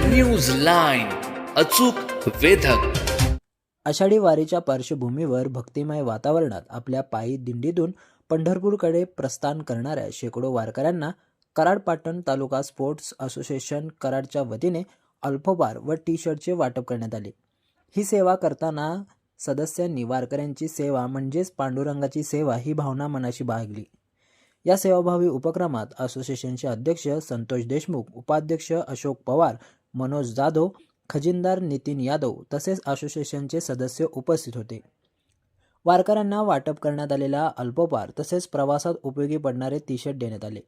News line अचूक वेधक. आषाढी वारीच्या पार्श्वभूमीवर भक्तिमय वातावरणात आपल्या पायी दिंडीतून पंढरपूरकडे प्रस्थान करणाऱ्या शेकडो वारकऱ्यांना कराड पाटण तालुका स्पोर्ट्स असोसिएशन कराडच्या वतीने अल्पभार व टी शर्टचे वाटप करण्यात आले. ही सेवा करताना सदस्यांनी वारकऱ्यांची सेवा म्हणजेच पांडुरंगाची सेवा ही भावना मनाशी बाळगली. या सेवाभावी उपक्रमात असोसिएशनचे अध्यक्ष संतोष देशमुख उपाध्यक्ष अशोक पवार मनोज जाधव खजिनदार नितीन यादव तसेच असोसिएशनचे सदस्य उपस्थित होते. वारकऱ्यांना वाटप करण्यात आलेला अल्पोपार तसेच प्रवासात उपयोगी पडणारे टी शर्ट देण्यात आले.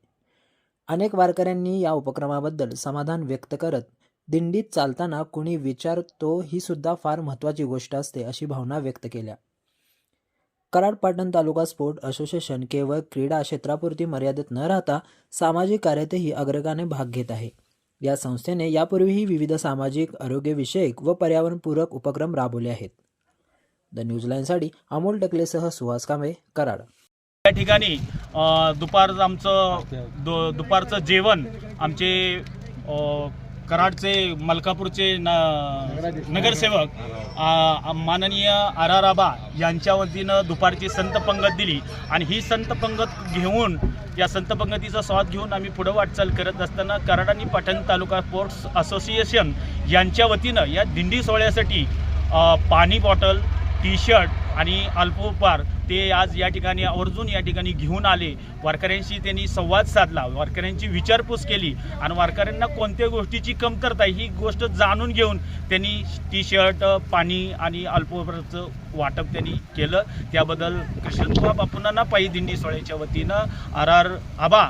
अनेक वारकऱ्यांनी या उपक्रमाबद्दल समाधान व्यक्त करत दिंडीत चालताना कुणी विचारतो ही सुद्धा फार महत्त्वाची गोष्ट असते अशी भावना व्यक्त केल्या. कराड पाटण तालुका स्पोर्ट असोसिएशन केवळ क्रीडा क्षेत्रापुरती मर्यादित न राहता सामाजिक कार्यातही अग्रगाने भाग घेत आहे. या संस्थेने यापूर्वीही विविध सामाजिक आरोग्यविषयक व पर्यावरणपूरक उपक्रम राबवले आहेत. द न्यूजलाईनसाठी अमोल टकलेसह सुहास कांबळे कराड. या ठिकाणी दुपारचं दुपार आमचं दु दुपारचं जेवण आमचे कराडचे मलकापूरचे न नगरसेवक माननीय आर आर आबा यांच्या वतीनं दुपारची संत पंगत दिली. आणि ही संत पंगत घेऊन या संत पंगतीचा स्वाद घेऊन आम्ही पुढं वाटचाल करत असताना कराड आणि पाटण तालुका स्पोर्ट्स असोसिएशन यांच्या वतीनं या दिंडी सोहळ्यासाठी पाणी बॉटल टी शर्ट आणि अल्पोपार ते आज या ठिकाणी आवर्जून या ठिकाणी घेऊन आले. वारकऱ्यांशी त्यांनी संवाद साधला. वारकऱ्यांची विचारपूस केली. आणि वारकऱ्यांना कोणत्या गोष्टीची कमतरता ही गोष्ट जाणून घेऊन त्यांनी टी शर्ट पाणी आणि अल्पोपहारचं वाटप त्यांनी केलं. त्याबद्दल कृष्णबा बापूंना पायी दिंडी सोहळ्याच्या वतीनं आर आर आबा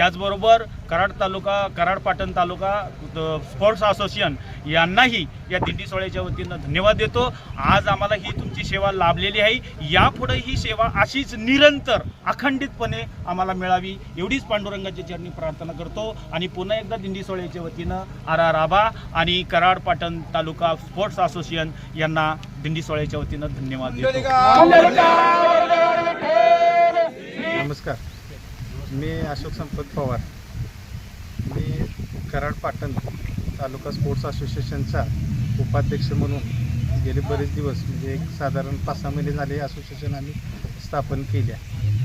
त्याचबरोबर कराड तालुका कराड पाटण तालुका स्पोर्ट्स असोसिएशन यांनाही या दिंडी सोहळ्याच्या वतीनं धन्यवाद देतो आज आम्हाला ही तुमची सेवा लाभलेली आहे यापुढे ही सेवा अशीच निरंतर अखंडितपणे आम्हाला मिळावी एवढीच पांडुरंगाच्या चरणी प्रार्थना करतो आणि पुन्हा एकदा दिंडी सोहळ्याच्या वतीनं आर आर आबा आणि कराड पाटण तालुका स्पोर्ट्स असोसिएशन यांना दिंडी सोहळ्याच्या वतीनं धन्यवाद देतो नमस्कार मी अशोक संपत पवार. मी कराड पाटण तालुका स्पोर्ट्स असोसिएशनचा उपाध्यक्ष म्हणून गेले बरेच दिवस म्हणजे एक साधारण पाच सहा महिने झाले असोसिएशन आम्ही स्थापन केल्या.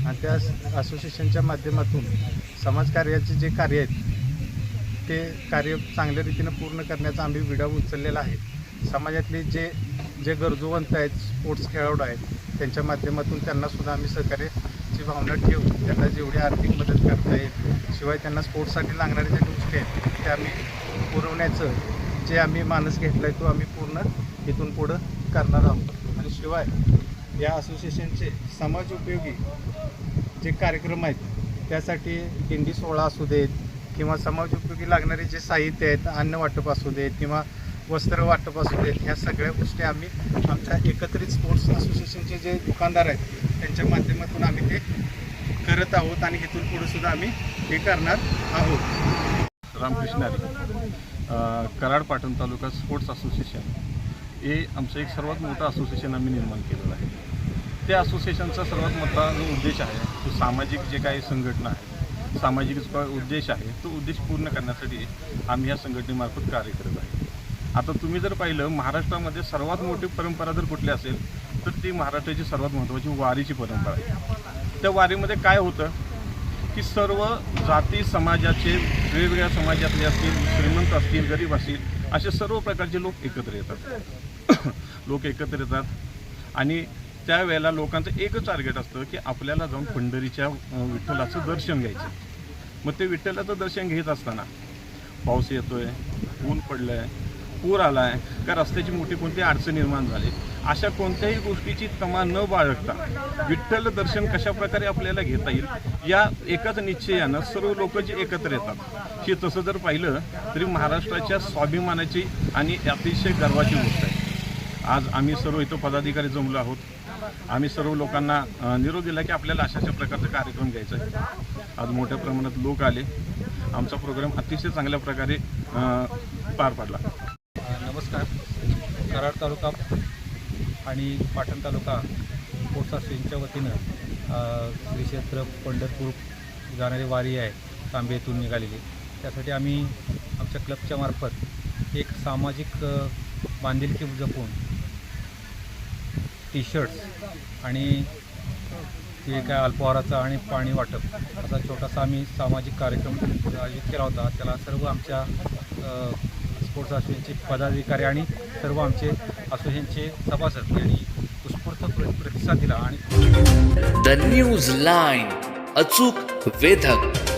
आणि त्या असोसिएशनच्या माध्यमातून समाजकार्याचे जे कार्य आहेत ते कार्य चांगल्या रीतीनं पूर्ण करण्याचा आम्ही विडा उचललेला आहे. समाजातले जे जे गरजूवंत आहेत स्पोर्ट्स खेळाडू आहेत त्यांच्या माध्यमातून त्यांनासुद्धा आम्ही सहकार्याची भावना ठेवून त्यांना जेवढी आर्थिक मदत करता येईल शिवाय त्यांना स्पोर्ट्ससाठी लागणाऱ्या ज्या गोष्टी आहेत त्या आम्ही पुरवण्याचं जे आम्ही मानस घेतला आहे तो आम्ही पूर्ण इथून पुढं करणार आहोत. आणि शिवाय या असोसिएशनचे समाज उपयोगी जे कार्यक्रम आहेत त्यासाठी दिंडी सोहळा असू देत किंवा समाज उपयोगी लागणारे जे साहित्य आहेत अन्न वाटप असू देत किंवा वस्त्र वाटप असू देत ह्या सगळ्या गोष्टी आम्ही आमच्या एकत्रित स्पोर्ट्स असोसिएशनचे जे दुकानदार आहेत त्यांच्या माध्यमातून आम्ही ते करत आहोत आणि इथून पुढे सुद्धा आम्ही हे करणार आहोत. रामकृष्णारी कराड पाटण तालुका स्पोर्ट्स असोसिएशन हे आमचं एक सर्वात मोठं असोसिएशन आम्ही निर्माण केलेलं आहे. त्या असोसिएशनचा सर्वात मोठा जो उद्देश आहे तो सामाजिक जे काही संघटना आहे सामाजिक जो उद्देश आहे तो उद्देश पूर्ण करण्यासाठी आम्ही या संघटनेमार्फत कार्य करत आहे. आता तुम्ही जर पाहिलं महाराष्ट्रामध्ये सर्वात मोठी परंपरा जर कुठली असेल तर ती महाराष्ट्राची सर्वात महत्त्वाची वारीची परंपरा आहे. त्या वारीमध्ये काय होतं की सर्व जाती समाजाचे वेगवेगळ्या समाजातले असतील श्रीमंत असतील गरीब असतील असे सर्व प्रकारचे लोक एकत्र येतात. लोक एकत्र येतात. आणि त्यावेळेला लोकांचं एकच टार्गेट असतं की आपल्याला जाऊन पंढरीच्या विठ्ठलाचं दर्शन घ्यायचं. मग ते विठ्ठलाचं दर्शन घेत असताना पाऊस येतोय ऊन पडलं आहे पूर आला आहे का रस्त्याची मोठी कोणती अडचण निर्माण झाली अशा कोणत्याही गोष्टीची तमा न बाळगता विठ्ठल दर्शन कशा प्रकारे आपल्याला घेता येईल या एकाच निश्चयानं सर्व लोक जे एकत्र येतात हे तसं जर पाहिलं तरी महाराष्ट्राच्या स्वाभिमानाची आणि अतिशय गर्वाची गोष्ट आहे. आज आम्ही सर्व इथं पदाधिकारी जमलो आहोत. आम्ही सर्व लोकांना निरोप दिला की आपल्याला अशाच्या प्रकारचा कार्यक्रम घ्यायचा आहे. आज मोठ्या प्रमाणात लोक आले. आमचा प्रोग्राम अतिशय चांगल्या प्रकारे पार पडला. नमस्कार. कराड तालुका आणि पाटण तालुका स्पोर्ट्स असोसिएशनच्या वतीनं श्री क्षेत्र पंढरपूर जाणारी वारी आहे तांबे येथून निघालेली. त्यासाठी आम्ही आमच्या क्लबच्या मार्फत एक सामाजिक बांधिलकी जपून टी शर्ट्स आणि ते काय अल्पहाराचा आणि पाणी वाटप असा छोटासा आम्ही सामाजिक कार्यक्रम आयोजित केला होता. त्याला सर्व आमच्या स्पोर्ट्स असोसिएशनचे पदाधिकारी आणि सर्व आमचे असोसिएशनचे सभासद यांनी उत्स्फूर्त प्रतिसाद दिला आणि द न्यूज लाईन अचूक वेधक.